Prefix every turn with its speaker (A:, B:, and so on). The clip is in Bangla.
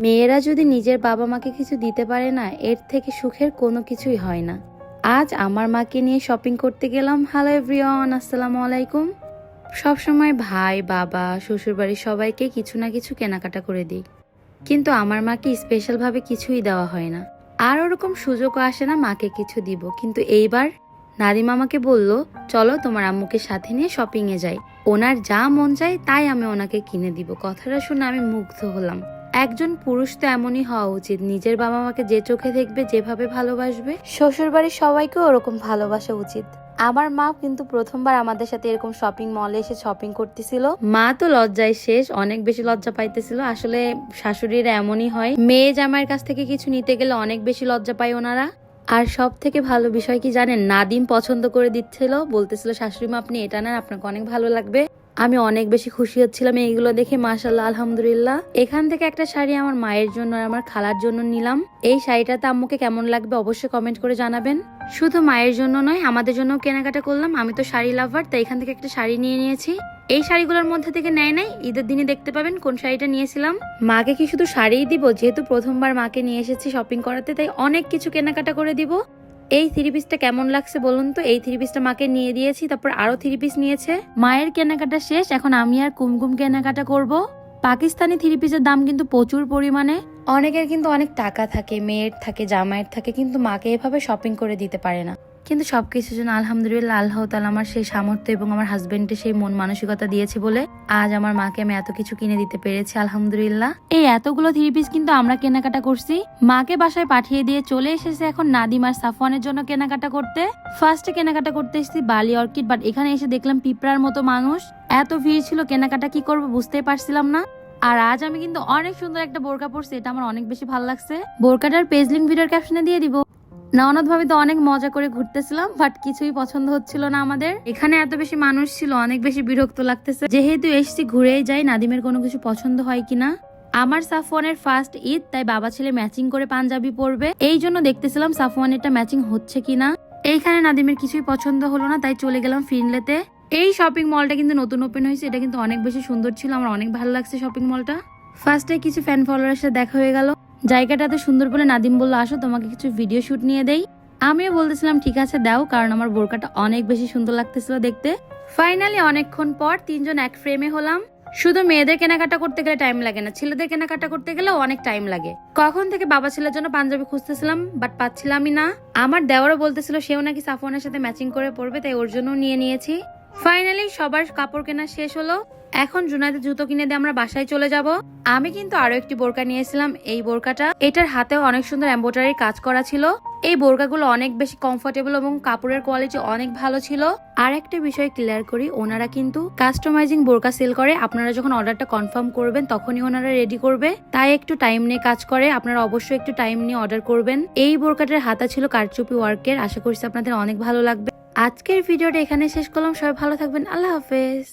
A: মেয়েরা যদি নিজের বাবা মাকে কিছু দিতে পারে না, এর থেকে সুখের কোনো কিছুই হয় না। আজ আমার মাকে নিয়ে শপিং করতে গেলাম। হ্যালো এভরিওয়ান আসসালামু আলাইকুম। সবসময় ভাই, বাবা, শ্বশুরবাড়ির সবাইকে কিছু না কিছু কেনাকাটা করে দিই। কিন্তু আমার মাকে স্পেশালভাবে কিছুই দেওয়া হয় না। আর ওরকম সুযোগও আসে না মাকে কিছু দিব। কিন্তু এইবার নাদিম আমাকে বলল, চলো তোমার আম্মুকে সাথে নিয়ে শপিং এ যাই। ওনার যা মন চায় তাই আমি ওনাকে কিনে দিব। কথাটা শুনে আমি মুগ্ধ হলাম। একজন পুরুষ তো এমনই হওয়া উচিত। নিজের বাবা মাকে যে চোখে দেখবে যেভাবে ভালোবাসবে। শ্বশুর বাড়ির সবাইকে ওরকম ভালোবাসা উচিত। আমার মা কিন্তু প্রথমবার আমাদের সাথে এরকম শপিং মলে এসে শপিং করতেছিল। মা তো লজ্জায় শেষ অনেক বেশি লজ্জা পাইতেছিল। আসলে শাশুড়িরা এমনই হয়। মেয়ে জামাইয়ের কাছ থেকে কিছু নিতে গেলে অনেক বেশি লজ্জা পায় ওনারা। আর সব থেকে ভালো বিষয় কি জানেন? নাদিম পছন্দ করে দিচ্ছিল বলতেছিল শাশুড়ি মা আপনি এটা নেন আপনাকে অনেক ভালো লাগবে। আমি অনেক বেশি খুশি হচ্ছিলাম এইগুলো দেখে মাশাল্লাহ আলহামদুলিল্লাহ। এখান থেকে একটা শাড়ি আমার মায়ের জন্য আর আমার খালার জন্য নিলাম। এই শাড়িটাতে আম্মুকে কেমন লাগবে অবশ্যই কমেন্ট করে জানাবেন। শুধু মায়ের জন্য নয়, আমাদের জন্য কেনাকাটা করলাম। আমি তো শাড়ি লাভার তাই এখান থেকে একটা শাড়ি নিয়ে নিয়েছি। এই শাড়িগুলোর মধ্যে থেকে নেয় নাই, ঈদের দিনে দেখতে পাবেন কোন শাড়িটা নিয়েছিলাম। মাকে কি শুধু শাড়িই দিব? যেহেতু প্রথমবার মাকে নিয়ে এসেছি শপিং করাতে, তাই অনেক কিছু কেনাকাটা করে দিব। এই থ্রি পিসটা কেমন লাগছে বলুন তো? এই থ্রি পিসটা মাকে নিয়ে দিয়েছি, তারপর আরও থ্রি পিস নিয়েছে। মায়ের কেনাকাটা শেষ, এখন আমি আর কুমকুম কেনাকাটা করব। পাকিস্তানি থ্রি পিসের দাম কিন্তু প্রচুর পরিমাণে। অনেকের কিন্তু অনেক টাকা থাকে, মেয়ের থাকে, জামাইয়ের থাকে, কিন্তু মাকে এভাবে শপিং করে দিতে পারে না। কিন্তু সবকিছুর জন্য আলহামদুলিল্লাহ আল্লাহ তালা আমার সেই সামর্থ্য এবং আমার হাজবেন্ডের সেই মন মানসিকতা দিয়েছে বলে আজ আমার মাকে আমি এত কিছু কিনে দিতে পেরেছি, আলহামদুলিল্লাহ। এই এতগুলো থ্রি পিস কিন্তু আমরা কেনাকাটা করছি। মাকে বাসায় পাঠিয়ে দিয়ে চলে এসেছে এখন নাদিম আর সাফওয়ানের জন্য কেনাকাটা করতে। ফার্স্টে কেনাকাটা করতে এসেছি বালি অর্কিড বাট এখানে এসে দেখলাম পিঁপড়ার মতো মানুষ। এত ভিড় ছিল, কেনাকাটা কি করব বুঝতেই পারছিলাম না। আর আজ আমি কিন্তু অনেক সুন্দর একটা বোরকা পরছি, এটা আমার অনেক বেশি ভালো লাগছে। বোরকাটার পেজলিং ভিডিওর ক্যাপশনে দিয়ে দিব। ননদ ভাবে তো অনেক মজা করে ঘুরতেছিলাম বাট কিছুই পছন্দ হচ্ছিল না আমাদের। এখানে এত বেশি মানুষ ছিল, অনেক বেশি বিরক্ত লাগতেছে। যেহেতু এসছি, ঘুরেই যাই, নাদিমের কোনো কিছু পছন্দ হয় কিনা। আমার সাফওয়ানের ফার্স্ট ঈদ, তাই বাবা ছেলে ম্যাচিং করে পাঞ্জাবি পরবে। এই জন্য দেখতেছিলাম সাফওয়ানেরটা ম্যাচিং হচ্ছে কিনা। এইখানে নাদিমের কিছুই পছন্দ হলো না, তাই চলে গেলাম ফিনলেতে। এই শপিং মলটা কিন্তু নতুন ওপেন হয়েছে, এটা কিন্তু অনেক বেশি সুন্দর ছিল, আমার অনেক ভালো লাগছে শপিং মলটা ফার্স্টে কিছু ফ্যান ফলোয়ারের সাথে দেখা হয়ে গেল। জায়গাটা এত সুন্দর বলে নাদিম বলল, আসো, তোমাকে কিছু ভিডিও শুট নিয়ে দেই। আমিও বলতেছিলাম, ঠিক আছে, দাও, কারণ আমার বোরকাটা অনেক বেশি সুন্দর লাগতেছিল দেখতে। ফাইনালি অনেকক্ষণ পর তিনজন এক ফ্রেমে হলাম। শুধু মেয়েদের কেনাকাটা করতে গেলে টাইম লাগে না, ছেলেদের কেনাকাটা করতে গেলেও অনেক টাইম লাগে। কখন থেকে বাবা ছেলের জন্য পাঞ্জাবি খুঁজতেছিলাম বাট পাচ্ছিলামই না। আমার দেওয়ারও বলতেছিল, সেও নাকি সাফওয়ানের সাথে ম্যাচিং করে পড়বে তাই ওর জন্য নিয়ে নিয়েছি। ফাইনালি সবার কাপড় কেনা শেষ হলো। এখন জুনাইদের জুতো কিনে দিয়ে আমরা বাসায় চলে যাব। আমি কিন্তু আরও একটি বোরকা নিয়েছিলাম। এই বোরকাটা, এটার হাতেও অনেক সুন্দর এম্ব্রয়ডারি কাজ করা ছিল। এই বোরকাগুলো অনেক বেশি কমফোর্টেবল এবং কাপড়ের কোয়ালিটি অনেক ভালো ছিল। আর একটা বিষয় ক্লিয়ার করি, ওনারা কিন্তু কাস্টমাইজিং বোরকা সেল করে। আপনারা যখন অর্ডারটা কনফার্ম করবেন, তখনই ওনারা রেডি করবে। তাই একটু টাইম নিয়ে কাজ করে, আপনারা অবশ্যই একটু টাইম নিয়ে অর্ডার করবেন। এই বোরকাটার হাতা ছিল কারচুপি ওয়ার্কের আশা করছি আপনাদের অনেক ভালো লাগবে। আজকের ভিডিওটা এখানে শেষ করলাম। সবাই ভালো থাকবেন। আল্লাহ হাফেজ।